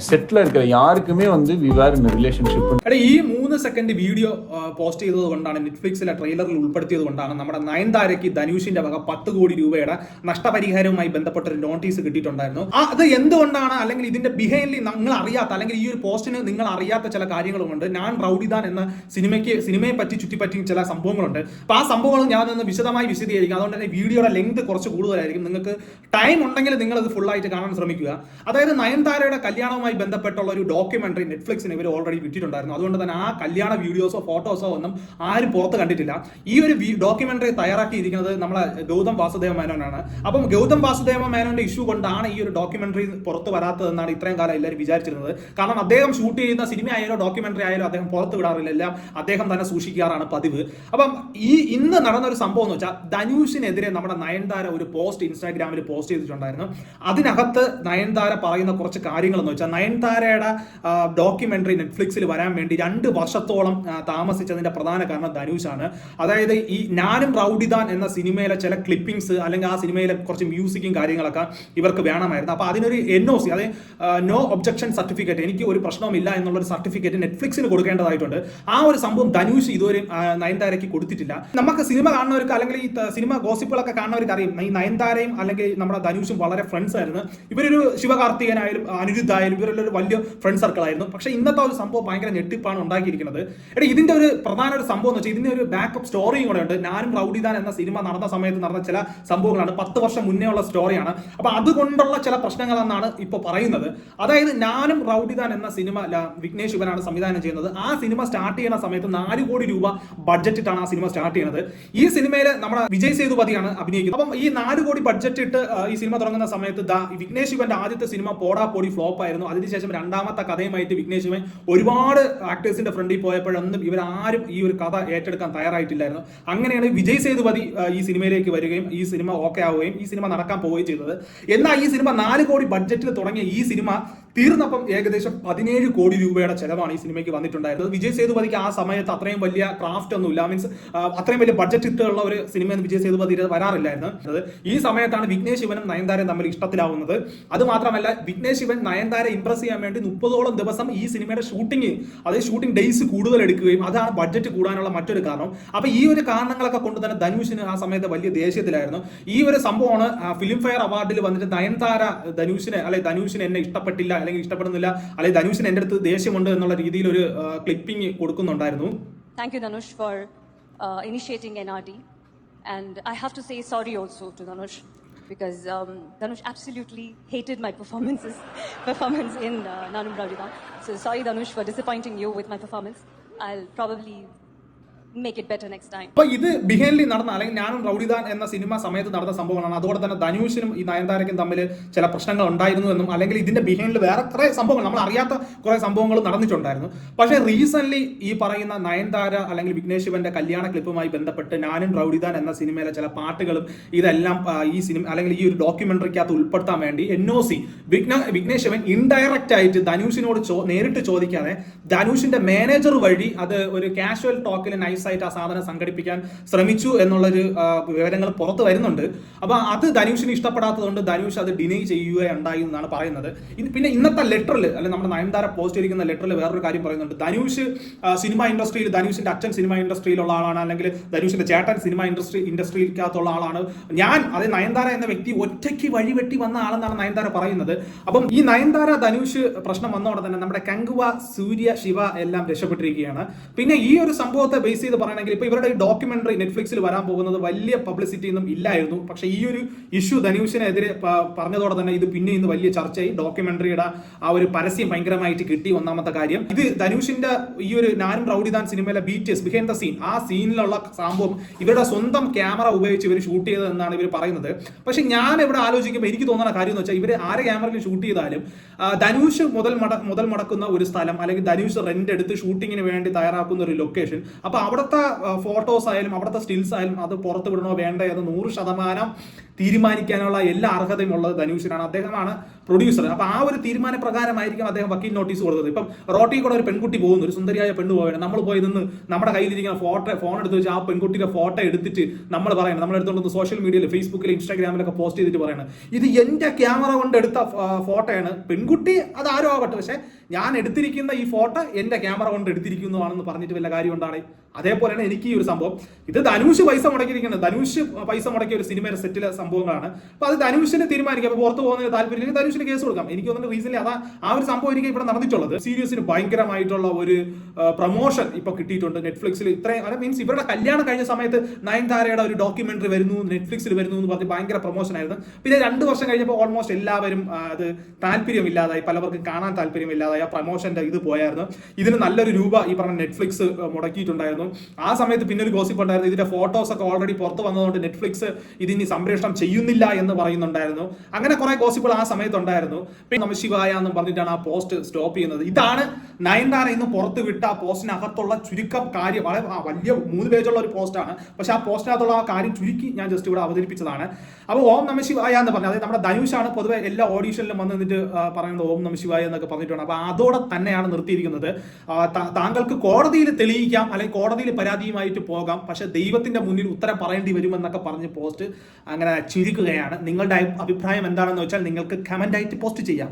Settle இருக்கிற யாருக்குமே வந்து வி வேர் இன் ரிலேஷன்ஷிப் എടാ ഈ മൂന്ന് സെക്കൻഡ് വീഡിയോ പോസ്റ്റ് ചെയ്തത് കൊണ്ടാണ് നെറ്റ്ഫ്ലിക്സിലെ ട്രെയിലറിൽ ഉൾപ്പെടുത്തിയത് കൊണ്ടാണ് നമ്മുടെ നയൻതാരയ്ക്ക് ധനുഷിന്റെ വക പത്ത് കോടി രൂപയുടെ നഷ്ടപരിഹാരവുമായി ബന്ധപ്പെട്ട ഒരു നോട്ടീസ് കിട്ടിയിട്ടുണ്ടായിരുന്നു ആ, അത് എന്തുകൊണ്ടാണ് അല്ലെങ്കിൽ ഇതിന്റെ ബിഹൈൻഡിൽ നിങ്ങൾ അറിയാത്ത അല്ലെങ്കിൽ ഈ ഒരു പോസ്റ്റിന് നിങ്ങൾ അറിയാത്ത ചില കാര്യങ്ങളുമുണ്ട് ഞാൻ റൗഡിദാൻ എന്ന സിനിമയ്ക്ക് സിനിമയെ പറ്റി ചുറ്റിപ്പറ്റി ചില സംഭവങ്ങളുണ്ട് അപ്പൊ ആ സംഭവങ്ങൾ ഞാൻ ഒന്ന് വിശദമായി വിശദീകരിക്കും അതുകൊണ്ട് തന്നെ വീഡിയോയുടെ ലെങ്ത് കുറച്ച് കൂടുതലായിരിക്കും നിങ്ങൾക്ക് ടൈം ഉണ്ടെങ്കിൽ നിങ്ങൾ അത് full ആയിട്ട് കാണാൻ ശ്രമിക്കുക അതായത് നയൻതാരയുടെ കല്യാണവുമായി ബന്ധപ്പെട്ടുള്ള ഒരു ഡോക്യുമെന്ററി നെറ്റ്ഫ്ലിക്സിന് ഇവർ ഓൾറെഡി വിട്ടിട്ടുണ്ടായിരുന്നു അതുകൊണ്ട് തന്നെ ആ കല്യാണ വീഡിയോസോ ഫോട്ടോസോ ഒന്നും ആരും പുറത്ത് കണ്ടിട്ടില്ല. ഈ ഒരു ഡോക്യുമെന്ററി തയ്യാറാക്കിയിരിക്കുന്നത് നമ്മളെ ഗൗതം വാസുദേവ മേനോനാണ്. അപ്പം ഗൗതം വാസുദേവ മേനോന്റെ ഇഷ്യൂ കൊണ്ടാണ് ഈ ഒരു ഡോക്യുമെന്ററി പുറത്ത് വരാത്തതെന്നാണ് ഇത്രയും കാലം എല്ലാവരും വിചാരിച്ചിരുന്നത്. കാരണം അദ്ദേഹം ഷൂട്ട് ചെയ്യുന്ന സിനിമ ആയാലോ ഡോക്യുമെന്ററി ആയാലോ അദ്ദേഹം പുറത്ത് വിടാറില്ല. എല്ലാം അദ്ദേഹം തന്നെ സൂക്ഷിക്കാറാണ് പതിവ്. അപ്പം ഈ ഇന്ന് നടന്ന ഒരു സംഭവം എന്ന് വെച്ചാൽ ധനുഷിനെതിരെ നമ്മുടെ നയൻതാര ഒരു പോസ്റ്റ് ഇൻസ്റ്റാഗ്രാമിൽ പോസ്റ്റ് ചെയ്തിട്ടുണ്ടായിരുന്നു. അതിനകത്ത് നയൻതാര പറയുന്ന കുറച്ച് കാര്യങ്ങൾ എന്ന് വെച്ചാൽ നയൻതാരയുടെ ഡോക്യുമെന്ററി നെറ്റ്ഫ്ലിക്സിൽ വരാൻ വേണ്ടി രണ്ട് വർഷത്തോളം താമസിച്ചതിന്റെ പ്രധാന കാരണം ധനുഷാണ്. അതായത് ഈ ഞാനും റൗഡിദാൻ എന്ന സിനിമയിലെ ചില ക്ലിപ്പിംഗ്സ് അല്ലെങ്കിൽ ആ സിനിമയിലെ കുറച്ച് മ്യൂസിക്കും കാര്യങ്ങളൊക്കെ ഇവർക്ക് വേണമായിരുന്നു. അപ്പോൾ അതിനൊരു എൻ ഒ സി അതായത് നോ ഒബ്ജക്ഷൻ സർട്ടിഫിക്കറ്റ് എനിക്ക് ഒരു പ്രശ്നവുമില്ല എന്നുള്ള ഒരു സർട്ടിഫിക്കറ്റ് നെറ്റ്ഫ്ലിക്സിന് കൊടുക്കേണ്ടതായിട്ടുണ്ട്. ആ ഒരു സംഭവം ധനുഷ് ഇതുവരെ നയൻതാരയ്ക്ക് കൊടുത്തിട്ടില്ല. നമുക്ക് സിനിമ കാണുന്നവർക്ക് അല്ലെങ്കിൽ ഈ സിനിമ ഗോസിപ്പുകളൊക്കെ കാണുന്നവർക്ക് അറിയും. ഈ നയൻതാരയും അല്ലെങ്കിൽ നമ്മുടെ ധനുഷും വളരെ ഫ്രണ്ട്സ് ആയിരുന്നു. ഇവരൊരു ശിവകാർത്തികനായാലും അനിരുദ്ധ ആയാലും ഇവരെല്ലാം ഒരു വലിയ ഫ്രണ്ട് സർക്കിൾ ആയിരുന്നു. പക്ഷേ ഇന്നത്തെ ഒരു സംഭവം ഭയങ്കര ഞെട്ടിപ്പാണ് ഉണ്ടാക്കിയിരിക്കുന്നത്. എടാ ഇതിന്റെ ഒരു പ്രധാന ഒരു സംഭവം എന്ന് വെച്ചാൽ ഇതിന്റെ ഒരു ബാക്കപ്പ് സ്റ്റോറിയും കൂടെ ഉണ്ട്. ഞാനും റൗഡിദാൻ എന്ന സിനിമ നടന്ന സമയത്ത് നടന്ന ചില സംഭവങ്ങളാണ്. പത്ത് വർഷം മുന്നേ ഉള്ള സ്റ്റോറിയാണ് അപ്പൊ അതുകൊണ്ടുള്ള ചില പ്രശ്നങ്ങളെന്നാണ് ഇപ്പോൾ പറയുന്നത്. അതായത് ഞാനും റൗഡിദാൻ എന്ന സിനിമ വിഘ്നേഷ് ശിവനാണ് സംവിധാനം ചെയ്യുന്നത്. ആ സിനിമ സ്റ്റാർട്ട് ചെയ്യുന്ന സമയത്ത് നാല് കോടി രൂപ ബഡ്ജറ്റിട്ടാണ് ആ സിനിമ സ്റ്റാർട്ട് ചെയ്യുന്നത്. ഈ സിനിമയിൽ നമ്മുടെ വിജയ് സേതുപതിയാണ് അഭിനയിക്കുന്നത്. അപ്പം ഈ നാല് കോടി ബഡ്ജറ്റ് ഇട്ട് ഈ സിനിമ തുടങ്ങുന്ന സമയത്ത് വിഘ്നേഷ് ശിവന്റെ ആദ്യത്തെ സിനിമ പോടാ പോടി ഫ്ലോപ്പ് ആയിരുന്നു. അതിനുശേഷം രണ്ടാമത്തെ കഥയുമായിട്ട് വിഘ്നേഷ് ശിവൻ ഒരുപാട് ആക്ടേഴ്സിന്റെ ഫ്രണ്ടിൽ പോയപ്പോഴൊന്നും ഇവരാരും ഈ ഒരു കഥ ഏറ്റെടുക്കാൻ തയ്യാറായിട്ടില്ലായിരുന്നു. അങ്ങനെയാണ് വിജയ് സേതുപതി ഈ സിനിമയിലേക്ക് വരികയും ഈ സിനിമ ഓക്കെ ആവുകയും ഈ സിനിമ നടക്കാൻ പോവുകയും ചെയ്തത്. എന്നാൽ ഈ സിനിമ നാല് കോടി ബഡ്ജറ്റിൽ തുടങ്ങിയ ഈ സിനിമ തീർന്നപ്പം ഏകദേശം പതിനേഴ് കോടി രൂപയുടെ ചെലവാണ് ഈ സിനിമയ്ക്ക് വന്നിട്ടുണ്ടായിരുന്നത്. വിജയ് സേതുപതിക്ക് ആ സമയത്ത് അത്രയും വലിയ ക്രാഫ്റ്റ് ഒന്നും ഇല്ല മീൻസ് അത്രയും വലിയ ബഡ്ജറ്റ് ഇട്ടുള്ള ഒരു സിനിമ വിജയ് സേതുപതി വരാറില്ലായിരുന്നു. ഈ സമയത്താണ് വിഘ്നേഷ് ശിവനും നയൻതാരയും തമ്മിൽ ഇഷ്ടത്തിലാവുന്നത്. അത് മാത്രമല്ല വിഘ്നേഷ് ശിവൻ നയൻതാര ഇംപ്രസ് ചെയ്യാൻ വേണ്ടി മുപ്പതോളം ദിവസം ഈ സിനിമയുടെ ഷൂട്ടിംഗ് അതായത് ഷൂട്ടിംഗ് ഡേയ്സ് കൂടുതൽ എടുക്കുകയും അതാണ് ബഡ്ജറ്റ് കൂടാനുള്ള മറ്റൊരു കാരണം. അപ്പൊ ഈ ഒരു കാരണങ്ങളൊക്കെ കൊണ്ട് തന്നെ ധനുഷിന് ആ സമയത്ത് വലിയ ദേഷ്യത്തിലായിരുന്നു. ഈ ഒരു സംഭവമാണ് ഫിലിം ഫെയർ അവാർഡിൽ വന്നിട്ട് നയൻതാര ധനുഷിനെ അല്ലെ ധനുഷിന് എന്നെ ഇഷ്ടപ്പെട്ടില്ല അല്ലെങ്കിൽ ഇഷ്ടപ്പെടുന്നില്ല അല്ലെങ്കിൽ ധനുഷിന് എന്റെ അടുത്ത് ദേഷ്യമുണ്ട് എന്നുള്ള രീതിയിൽ ഒരു ക്ലിപ്പിംഗ് കൊടുക്കുന്നുണ്ടായിരുന്നു Thank you, Dhanush, for uh, initiating NRD. And I have to say sorry also to Dhanush because um, Dhanush absolutely hated my performances, performance in uh, Nanum Raudidan. So sorry, Dhanush, for disappointing you with my performance. I'll probably അപ്പൊ ഇത് ബിഹൈൻഡിൽ നടന്ന അല്ലെങ്കിൽ ഞാനും റൗഡിദാൻ എന്ന cinema സമയത്ത് നടന്ന സംഭവങ്ങളാണ്. അതുപോലെ തന്നെ ധനുഷിനും ഈ നയൻതാരയ്ക്കും തമ്മിൽ ചില പ്രശ്നങ്ങൾ ഉണ്ടായിരുന്നു എന്നും അല്ലെങ്കിൽ ഇതിന്റെ ബിഹൈൻഡിൽ വേറെ കുറെ സംഭവങ്ങൾ നമ്മൾ അറിയാത്ത കുറെ സംഭവങ്ങൾ നടന്നിട്ടുണ്ടായിരുന്നു. പക്ഷേ റീസെന്റ് ഈ പറയുന്ന നയൻതാര അല്ലെങ്കിൽ വിഘ്നേഷ് ശിവന്റെ കല്യാണ ക്ലിപ്പുമായി ബന്ധപ്പെട്ട് ഞാനും റൗഡിദാൻ എന്ന സിനിമയിലെ ചില പാട്ടുകളും ഇതെല്ലാം ഈ സിനിമ അല്ലെങ്കിൽ ഈ ഒരു ഡോക്യുമെന്ററിക്കകത്ത് ഉൾപ്പെടുത്താൻ വേണ്ടി N O C Vighna Vignesh Shivan indirect ആയിട്ട് ധനുഷിനോട് നേരിട്ട് ചോദിക്കാതെ ധനുഷിന്റെ മാനേജർ വഴി അത് ഒരു കാഷ്വൽ ടോക്കിൽ നൈസായിട്ട് ആ സാധനം സംഘടിപ്പിക്കാൻ ശ്രമിച്ചു എന്നുള്ളൊരു വിവരങ്ങൾ പുറത്ത് വരുന്നുണ്ട്. അപ്പോൾ അത് ധനുഷിന് ഇഷ്ടപ്പെടാത്തതുകൊണ്ട് ധനുഷ് അത് ഡിനൈ ചെയ്യുകയുണ്ടായി എന്നാണ് പറയുന്നത്. പിന്നെ ഇന്നത്തെ ലെറ്ററിൽ അല്ലെങ്കിൽ നമ്മുടെ നയൻതാര പോസ്റ്റ് ചെയ്തിരിക്കുന്ന ലെറ്ററിൽ വേറൊരു കാര്യം പറയുന്നുണ്ട്. ധനുഷ് സിനിമ ഇൻഡസ്ട്രിയിൽ ധനുഷിന്റെ അച്ഛൻ സിനിമ ഇൻഡസ്ട്രിയിലുള്ള ആളാണ് അല്ലെങ്കിൽ ധനുഷിന്റെ ചേട്ടൻ സിനിമ ഇൻഡസ്ട്രി ഇൻഡസ്ട്രിയിലേക്കകത്തുള്ള ആളാണ്. ഞാൻ അത് നയൻതാര എന്ന വ്യക്തി ഒറ്റയ്ക്ക് വഴിവെട്ടി വന്ന ആളെന്നാണ് നയൻതാര പറയുന്നത്. അപ്പം ഈ നയൻതാര ധനുഷ് പ്രശ്നം വന്നതോടെ തന്നെ നമ്മുടെ കങ്കുവ സൂര്യ ശിവ എല്ലാം രക്ഷപ്പെട്ടിരിക്കുകയാണ്. പിന്നെ ഈ ഒരു സംഭവത്തെ ബേസ് ചെയ്ത് പറയണമെങ്കിൽ ഇപ്പൊ ഇവരുടെ ഈ ഡോക്യുമെന്ററി നെറ്റ്ഫ്ലിക്സിൽ വരാൻ പോകുന്നത് വലിയ പബ്ലിസിറ്റി ഒന്നും ഇല്ലായിരുന്നു. പക്ഷേ ഈ ഒരു ഇഷ്യൂ ധനുഷിനെതിരെ പറഞ്ഞതോടെ തന്നെ ഇത് പിന്നെ ഇന്ന് വലിയ ചർച്ചയായി. ഡോക്യുമെന്ററിയുടെ ആ ഒരു പരസ്യം ഭയങ്കരമായിട്ട് കിട്ടി ഒന്നാമത്തെ കാര്യം. ഇത് ധനുഷിന്റെ ഈ ഒരു നാനും റൗഡിദാൻ സിനിമയിലെ ബീറ്റേഴ്സ് ബിഹൈൻഡ് ദ സീൻ ആ സീനിലുള്ള സംഭവം ഇവരുടെ സ്വന്തം ക്യാമറ ഉപയോഗിച്ച് ഇവർ ഷൂട്ട് ചെയ്തതെന്നാണ് ഇവർ പറയുന്നത്. പക്ഷെ ഞാൻ ഇവിടെ ആലോചിക്കുമ്പോൾ എനിക്ക് തോന്നുന്ന കാര്യം എന്ന് വെച്ചാൽ ഇവർ ആരെ ക്യാമറയിൽ ഷൂട്ട് ചെയ്താലും ധനുഷ് മുതൽ മുതൽ മുടക്കുന്ന ഒരു സ്ഥലം അല്ലെങ്കിൽ ധനുഷ് റെന്റ് എടുത്ത് ഷൂട്ടിങ്ങിന് വേണ്ടി തയ്യാറാക്കുന്ന ഒരു ലൊക്കേഷൻ അപ്പൊ അവിടെ അവിടുത്തെ ഫോട്ടോസ് ആയാലും അവിടുത്തെ സ്റ്റിൽസ് ആയാലും അത് പുറത്ത് വിടണോ വേണ്ടേ എന്ന് നൂറ് ശതമാനം തീരുമാനിക്കാനുള്ള എല്ലാ അർഹതയും ഉള്ളത് ധനുഷിനാണ്. അദ്ദേഹമാണ് പ്രൊഡ്യൂസർ അപ്പൊ ആ ഒരു തീരുമാന പ്രകാരമായിരിക്കും അദ്ദേഹം വക്കീൽ നോട്ടീസ് കൊടുക്കുന്നത് ഇപ്പം റോട്ടിൽ കൂടെ ഒരു പെൺകുട്ടി പോകുന്നു ഒരു സുന്ദരിയായ പെണ്ണ് പോവുകയാണ്. നമ്മൾ പോയി നിന്ന് നമ്മുടെ കയ്യിലിരിക്കുന്ന ഫോട്ടോ ഫോൺ എടുത്ത് വെച്ച് ആ പെൺകുട്ടിയുടെ ഫോട്ടോ എടുത്തിട്ട് നമ്മൾ പറയണം നമ്മൾ എടുത്തുകൊണ്ട് സോഷ്യൽ മീഡിയയിൽ ഫേസ്ബുക്കിൽ ഇൻസ്റ്റാഗ്രാമിലൊക്കെ പോസ്റ്റ് ചെയ്തിട്ട് പറയണം. ഇത് എന്റെ ക്യാമറ കൊണ്ട് എടുത്ത ഫോട്ടോയാണ് പെൺകുട്ടി അത് ആരോ ആവട്ടെ. പക്ഷെ ഞാൻ എടുത്തിരിക്കുന്ന ഈ ഫോട്ടോ എന്റെ ക്യാമറ കൊണ്ട് എടുത്തിരിക്കുന്നതാണെന്ന് പറഞ്ഞിട്ട് വല്ല കാര്യം ഉണ്ടാണ്? അതേപോലെയാണ് എനിക്ക് ഈ ഒരു സംഭവം. ഇത് ധനുഷ് പൈസ മുടക്കിയിരിക്കുന്നത്. ധനുഷ് പൈസ മുടക്കിയ ഒരു സിനിമയുടെ സെറ്റിലെ സംഭവങ്ങളാണ്. അപ്പോൾ അത് ധനുഷിന് തീരുമാനിക്കാം. അപ്പോൾ പുറത്ത് പോകുന്നതിന് താല്പര്യം ധനുഷിന് കേസ് കൊടുക്കാം. എനിക്ക് തോന്നുന്നു റീസൻലി അതാ ആ ഒരു സംഭവം എനിക്ക് ഇവിടെ നടന്നിട്ടുള്ളത്. സീരിയസിന് ഭയങ്കരമായിട്ടുള്ള ഒരു പ്രൊമോഷൻ ഇപ്പോൾ കിട്ടിയിട്ടുണ്ട് നെറ്റ്ഫ്ലിക്സിൽ ഇത്രയും അല്ല മീൻസ് ഇവരുടെ കല്യാണം കഴിഞ്ഞ സമയത്ത് നയൻതാരയുടെ ഒരു ഡോക്യുമെന്ററി വരുന്നു നെറ്റ്ഫ്ലിക്സിൽ വരുന്നു എന്ന് പറഞ്ഞ് ഭയങ്കര പ്രൊമോഷൻ ആയിരുന്നു. പിന്നെ രണ്ട് വർഷം കഴിഞ്ഞപ്പോൾ ഓൾമോസ്റ്റ് എല്ലാവരും അത് താല്പര്യമില്ലാതായി. പലവർക്കും കാണാൻ താല്പര്യമില്ലാതായി. ആ പ്രമോഷന്റെ ഇത് പോയായിരുന്നു. ഇതിന് നല്ലൊരു രൂപ ഈ പറഞ്ഞ നെറ്റ്ഫ്ലിക്സ് മുടക്കിയിട്ടുണ്ടായിരുന്നു. ആ സമയത്ത് പിന്നെ ഒരു ഗോസിപ്പ് ഉണ്ടായിരുന്നു. ഇതിന്റെ ഫോട്ടോസ് ഒക്കെ ഓൾറെഡി പുറത്ത് വന്നതുകൊണ്ട് നെറ്റ്ഫ്ലിക്സ് ഇതിനി സംപ്രേഷണം ചെയ്യുന്നില്ല എന്ന് പറയുന്നുണ്ടായിരുന്നു. അങ്ങനെ കുറെ ഗോസിപ്പുകൾ ആ സമയത്തുണ്ടായിരുന്നു പിന്നെ നമ്മൾ ശിവായ എന്ന് പറഞ്ഞിട്ടാണ് ആ പോസ്റ്റ് സ്റ്റോപ്പ് ചെയ്യുന്നത്. ഇതാണ് നയൻതാര ഇന്ന് പുറത്ത് വിട്ട ആ പോസ്റ്റിനകത്തുള്ള ചുരുക്കം കാര്യം. വളരെ വലിയ മൂന്ന് പേജുള്ള ഒരു പോസ്റ്റാണ് പക്ഷെ ആ പോസ്റ്റിനകത്തുള്ള ആ കാര്യം ചുരുക്കി ഞാൻ ജസ്റ്റ് ഇവിടെ അവതരിപ്പിച്ചതാണ്. അപ്പോൾ ഓം നമ ശിവായ എന്ന് പറഞ്ഞാൽ അതായത് നമ്മുടെ ധനുഷാണ് പൊതുവെ എല്ലാ ഓഡീഷനിലും വന്ന് നിന്നിട്ട് പറയുന്നത് ഓം നമ ശിവായ എന്നൊക്കെ പറഞ്ഞിട്ടുണ്ട് അപ്പോൾ അതോടെ തന്നെയാണ് നിർത്തിയിരിക്കുന്നത്. താങ്കൾക്ക് കോടതിയിൽ തെളിയിക്കാം അല്ലെങ്കിൽ കോടതിയിൽ പരാതിയുമായിട്ട് പോകാം. പക്ഷെ ദൈവത്തിന്റെ മുന്നിൽ ഉത്തരം പറയേണ്ടി വരുമെന്നൊക്കെ പറഞ്ഞ് പോസ്റ്റ് അങ്ങനെ ചുരുക്കുകയാണ്. നിങ്ങളുടെ അഭിപ്രായം എന്താണെന്ന് വെച്ചാൽ നിങ്ങൾക്ക് കമന്റ് ആയിട്ട് പോസ്റ്റ് ചെയ്യാം.